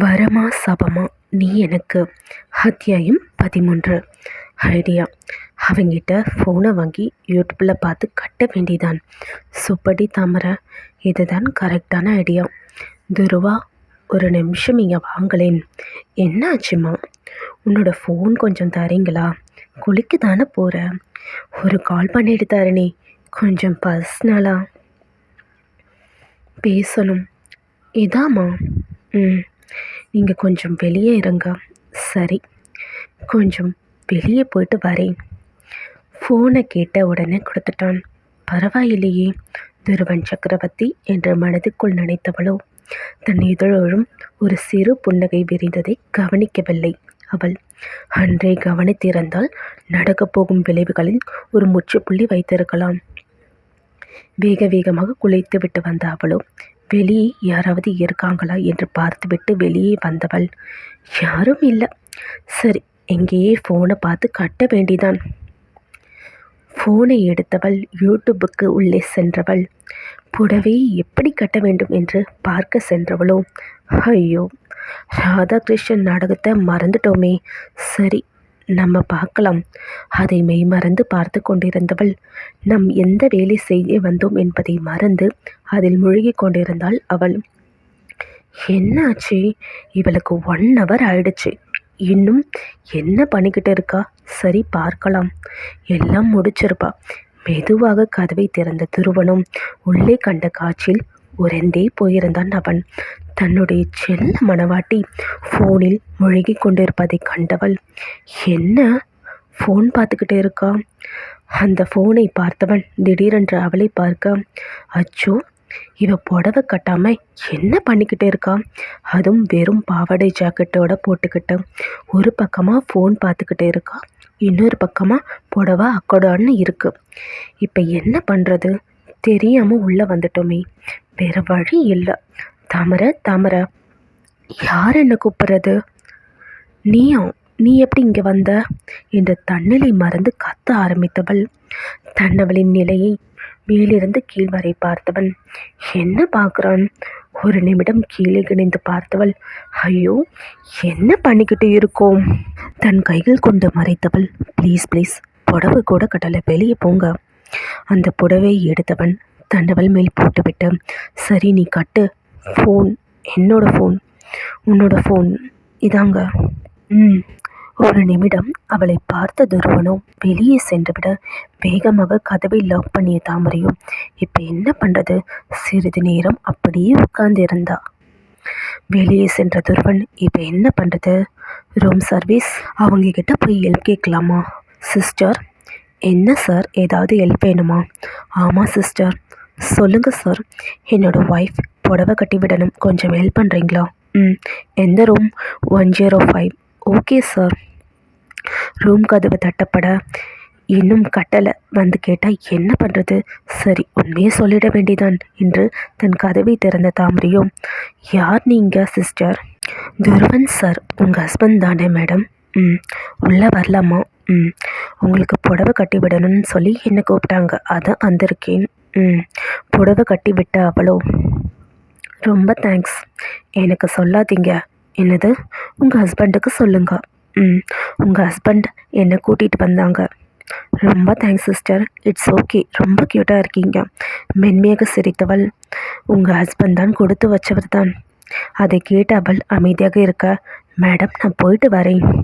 வரமா சபமா? நீ எனக்கு அத்தியாயம் பதிமூன்று. ஐடியா. அவங்கிட்ட ஃபோனை வாங்கி யூடியூப்பில் பார்த்து கட்ட வேண்டிதான். சுப்படி தாமரை இதுதான் கரெக்டான ஐடியா. துருவா ஒரு நிமிஷம் இங்கே வாங்களேன். என்ன ஆச்சுமா உன்னோட ஃபோன் கொஞ்சம் தரீங்களா? குளிக்க தானே போகிற ஒரு கால் பண்ணிட்டு தரணி கொஞ்சம் பர்ஸ்னலாக பேசணும். இதாம்மா. ம். நீங்கள் கொஞ்சம் வெளியே இருங்க. சரி கொஞ்சம் வெளியே போயிட்டு வரேன். ஃபோனை கேட்ட உடனே கொடுத்துட்டான். பரவாயில்லையே துருவன் சக்கரவர்த்தி என்று மனதுக்குள் நினைத்தவளோ தன் இதழோழும் ஒரு சிறு புன்னகை விரிந்ததை கவனிக்கவில்லை. அவள் அன்றே கவனித்திருந்தால் நடக்கப் போகும் விளைவுகளில் ஒரு முற்றுப்புள்ளி வைத்திருக்கலாம். வேக வேகமாக குளித்து விட்டு வந்த அவளோ வெளியே யாராவது இருக்காங்களா என்று பார்த்துவிட்டு வெளியே வந்தவள். யாரும் இல்லை. சரி எங்கேயே ஃபோனை பார்த்து கட்ட வேண்டிதான். ஃபோனை எடுத்தவள் யூடியூபுக்கு உள்ளே சென்றவள். புடவையை எப்படி கட்ட வேண்டும் என்று பார்க்க சென்றவளோ. ஐயோ ராதாகிருஷ்ணன் நாடகத்தை மறந்துட்டோமே. சரி நம்ம பார்க்கலாம். அதை மெய் மறந்து பார்த்து கொண்டிருந்தவள் நம் எந்த வேலை செய்ய வந்தோம் என்பதை மறந்து அதில் முழுகி கொண்டிருந்தாள் அவள். என்னாச்சு? இவளுக்கு ஒன் ஹவர் ஆயிடுச்சு. இன்னும் என்ன பண்ணிக்கிட்டு இருக்கா? சரி பார்க்கலாம். எல்லாம் முடிச்சிருப்பா. மெதுவாக கதவை திறந்த திருவனும் உள்ளே கண்ட காட்சியில் உறைந்தே போயிருந்தான் அவன். தன்னுடைய செல்ல மணவாட்டி ஃபோனில் முழுகி கொண்டிருப்பதை கண்டவள் என்ன? ஃபோன் பார்த்துக்கிட்டே இருக்கா? அந்த ஃபோனை பார்த்தவன் திடீரென்று அவளை பார்க்க அச்சோ இவ புடவை கட்டாம என்ன பண்ணிக்கிட்டே இருக்கா? அதுவும் வெறும் பாவாடை ஜாக்கெட்டோட போட்டுக்கிட்டு ஒரு பக்கமாக ஃபோன் பார்த்துக்கிட்டே இருக்கா இன்னொரு பக்கமாக புடவை அக்கடான்னு இருக்கு. இப்போ என்ன பண்ணுறது தெரியாமல் உள்ளே வந்துட்டோமே. வேறு வழி இல்லை. தாமரை தாமரை. யார் என்ன கூப்பிட்றது? நீயா நீ எப்படி இங்கே வந்த? என்று தன்னிலை மறந்து கத்த ஆரம்பித்தவள். தன்னவளின் நிலையை மேலிருந்து கீழ் வரை பார்த்தவன். என்ன பார்க்குறான்? ஒரு நிமிடம் கீழே கிணிந்து பார்த்தவள். ஐயோ என்ன பண்ணிக்கிட்டு இருக்கோம்? தன் கைகள் கொண்டு மறைத்தவள். ப்ளீஸ் ப்ளீஸ் புடவை கூட கடலை வெளியே போங்க. அந்த புடவை எடுத்தவன் தண்டவல் மேல் போட்டுவிட்டு சரி நீ கட்டு. ஃபோன் என்னோட ஃபோன் உன்னோட ஃபோன் இதாங்க. ம். ஒரு நிமிடம் அவளை பார்த்த துருவனோ வெளியே சென்றுவிட வேகமாக கதவை லாக் பண்ணிய தாமரையும் இப்போ என்ன பண்ணுறது சிறிது நேரம் அப்படியே உட்கார்ந்திருந்தா. வெளியே சென்ற துருவன் இப்போ என்ன பண்ணுறது ரூம் சர்வீஸ் அவங்க கிட்ட போய் ஹெல்ப் கேட்கலாமா? சிஸ்டர் என்ன சார் ஏதாவது ஹெல்ப் வேணுமா? ஆமாம் சிஸ்டர் சொல்லுங்கள் சார் என்னோடய ஒய்ஃப் புடவை கட்டி விடணும். கொஞ்சம் ஹெல்ப் பண்ணுறீங்களா ம் எந்த room one zero five okay sir room கதவு தட்டப்பட இன்னும் கட்டலை. வந்து கேட்டால் என்ன பண்ணுறது சரி உண்மையை சொல்லிட வேண்டியதான் என்று தன் கதவை திறந்த தாமரையும் யார் நீங்கள் சிஸ்டர் துருவன் சார் உங்கள் ஹஸ்பண்ட் தானே மேடம் ம் உள்ளே வரலாமா? ம் உங்களுக்கு புடவை கட்டி விடணும்னு சொல்லி என்னை கூப்பிட்டாங்க? அதான் வந்திருக்கேன். ம். புடவை கட்டி விட்ட அவளோ. ரொம்ப தேங்க்ஸ் எனக்கு சொல்லாதீங்க. என்னது? உங்கள் ஹஸ்பண்டுக்கு சொல்லுங்க. ம். உங்கள் ஹஸ்பண்ட் என்னை கூட்டிகிட்டு வந்தாங்க. ரொம்ப தேங்க்ஸ் சிஸ்டர் இட்ஸ் ஓகே ரொம்ப க்யூட்டாக இருக்கீங்க. மென்மையாக சிரித்தவள். உங்கள் ஹஸ்பண்ட் தான் கொடுத்து வச்சவர் தான். அதை கேட்ட அவள் அமைதியாக இருக்க மேடம் நான் போயிட்டு வரேன்.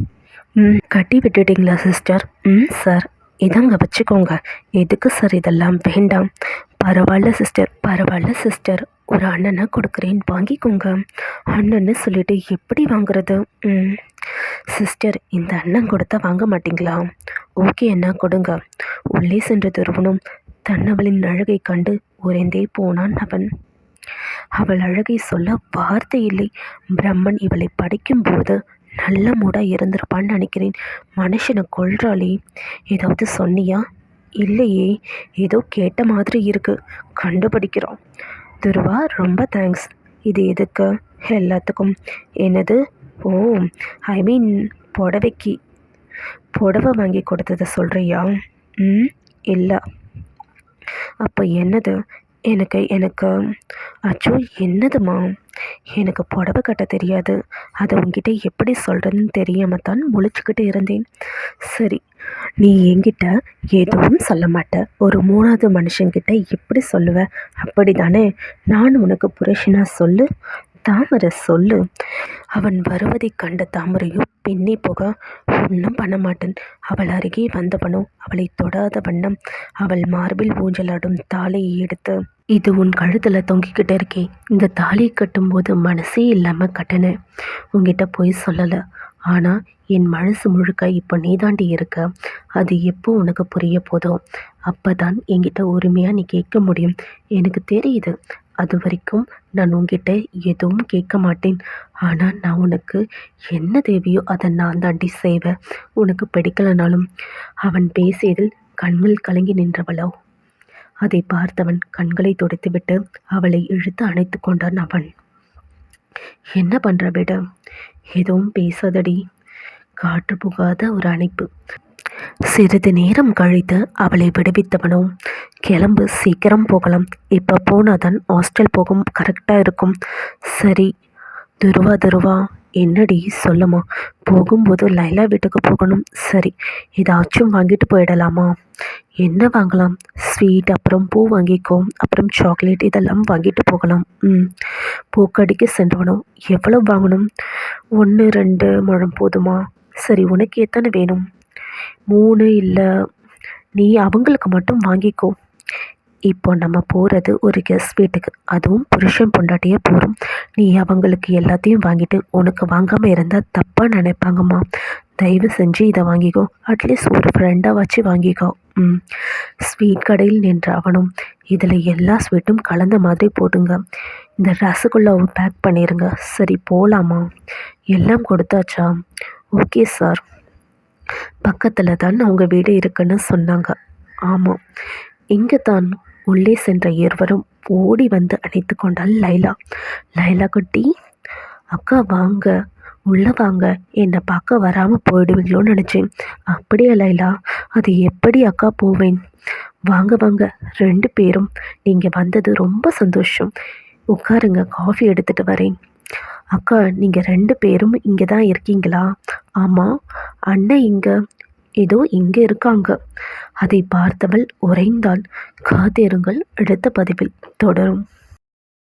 ம். கட்டி விட்டுட்டீங்களா சிஸ்டர் ம் சார் இதாங்க வச்சுக்கோங்க. எதுக்கு சார் இதெல்லாம் வேண்டாம்? பரவாயில்ல சிஸ்டர் பரவாயில்ல சிஸ்டர் ஒரு அண்ணனை கொடுக்குறேன் வாங்கிக்கோங்க. அண்ணன்னு சொல்லிட்டு எப்படி வாங்குறது? ம். சிஸ்டர் இந்த அண்ணன் கொடுத்தா வாங்க மாட்டிங்களா? ஓகே அண்ணா கொடுங்க. உள்ளே சென்ற துருவனும் தன்னவளின் அழகை கண்டு உறைந்தே போனான் அவன். அவள் அழகை சொல்ல வார்த்தை இல்லை. பிரம்மன் இவளை படிக்கும்போது நல்ல மூடாக இருந்திருப்பான்னு நினைக்கிறேன். மனுஷனை கொள்றாளே ஏதாவது சொன்னியா? இல்லையே. ஏதோ கேட்ட மாதிரி இருக்குது கண்டுபிடிக்கிறோம். துருவா ரொம்ப தேங்க்ஸ் இது எதுக்கு? எல்லாத்துக்கும். என்னது? ஓ ஐ மீன் புடவைக்கு. புடவை வாங்கி கொடுத்ததை சொல்கிறியா ம் இல்லை. அப்போ என்னது? எனக்கு எனக்கு. அச்சோ என்னதும்மா? எனக்கு புடவை கட்ட தெரியாது. அதை உங்ககிட்ட எப்படி சொல்கிறதுன்னு தெரியாமல் தான் முழிச்சுக்கிட்டு இருந்தேன். சரி நீ என்கிட்ட எதுவும் சொல்ல மாட்ட. ஒரு மூணாவது மனுஷங்கிட்ட எப்படி சொல்லுவ. அப்படி தானே நான் உனக்கு புருஷனா சொல்லு. தாமரை சொல்லு. அவன் வருவதைக் கண்ட தாமரையோ பின்னி போக ஒன்றும் பண்ண மாட்டேன். அவள் அருகே வந்தவனோ அவளை தொடாத வண்ணம் அவள் மார்பில் ஊஞ்சலாடும் தாலையை எடுத்து இது உன் கழுத்தில் தொங்கிக்கிட்டு இருக்கே. இந்த தாலியை கட்டும்போது மனசே இல்லாமல் கட்டினேன் உங்ககிட்ட போய் சொல்லலை. ஆனால் என் மனசு முழுக்க இப்போ நீதாண்டி இருக்க. அது எப்போ உனக்கு புரிய போதும் அப்போ தான் என்கிட்ட உரிமையாக நீ கேட்க முடியும். எனக்கு தெரியுது. அது வரைக்கும் நான் உங்ககிட்ட எதுவும் கேட்க மாட்டேன். ஆனால் நான் உனக்கு என்ன தேவையோ அதை நான் தாண்டி செய்வேன். உனக்கு பிடிக்கலனாலும் அவன் பேசியதில் கண்கள் கலங்கி நின்றவளோ அதை பார்த்தவன் கண்களை துடைத்துவிட்டு அவளை இழுத்து அணைத்து கொண்டான் அவன். என்ன பண்ற விட? எதுவும் பேசாதடி. காற்று புகாத ஒரு அணைப்பு. சிறிது நேரம் கழித்து அவளை விடுவித்தவனோ கிளம்பு சீக்கிரம் போகலாம். இப்போ போனாதான் ஹாஸ்டல் போகும் கரெக்டாக இருக்கும். சரி துருவா துருவா. என்னடி சொல்லுமா? போகும்போது லைலா வீட்டுக்கு போகணும். சரி ஏதாச்சும் வாங்கிட்டு போயிடலாமா? என்ன வாங்கலாம்? ஸ்வீட் அப்புறம் பூ வாங்கிக்கோ. அப்புறம் சாக்லேட் இதெல்லாம் வாங்கிட்டு போகலாம். ம் பூக்கடிக்கு சென்றவனும் எவ்வளோ வாங்கணும்? ஒன்று ரெண்டு முழம் போதுமா? சரி உனக்கு எத்தனை வேணும்? மூணு இல்லை நீ அவங்களுக்கு மட்டும் வாங்கிக்கோ. இப்போ நம்ம போகிறது ஒரு கெஸ்ட் வீட்டுக்கு. அதுவும் புருஷன் பொண்டாட்டியே போகிறோம் நீ அவங்களுக்கு எல்லாத்தையும் வாங்கிட்டு உனக்கு வாங்காமல் இருந்தால் தப்பாக நினைப்பாங்கம்மா. தயவு செஞ்சு இதை வாங்கிக்கோ. அட்லீஸ்ட் ஒரு ஃப்ரெண்டாக வச்சு வாங்கிக்கோ. ம். ஸ்வீட் கடையில் நின்ற அவனும் இதில் எல்லா ஸ்வீட்டும் கலந்த மாதிரி போடுங்க இந்த ரசகுல்லாவும் பேக் பண்ணிடுங்க சரி போகலாமா எல்லாம் கொடுத்தாச்சா? ஓகே சார் பக்கத்தில் தான் அவங்க வீடு இருக்குன்னு சொன்னாங்க. ஆமாம் இங்கே தான் உள்ளே சென்ற இருவரும் ஓடி வந்து அணைத்து கொண்டாள் லைலா. லைலா குட்டி அக்கா வாங்க உள்ளே வாங்க. என்னை பார்க்க வராமல் போயிடுவீங்களோன்னு நினச்சேன். அப்படியா லைலா அது எப்படி அக்கா போவேன்? வாங்க வாங்க. ரெண்டு பேரும் நீங்கள் வந்தது ரொம்ப சந்தோஷம். உட்காருங்க காஃபி எடுத்துகிட்டு வரேன். அக்கா நீங்கள் ரெண்டு பேரும் இங்கே தான் இருக்கீங்களா? ஆமாம் அண்ணன் இங்கே. ஏதோ இங்கே இருக்காங்க. அதை பார்த்தவள் உறைந்தாள். காத்திருங்கள் அடுத்த பதிவில் தொடரும்.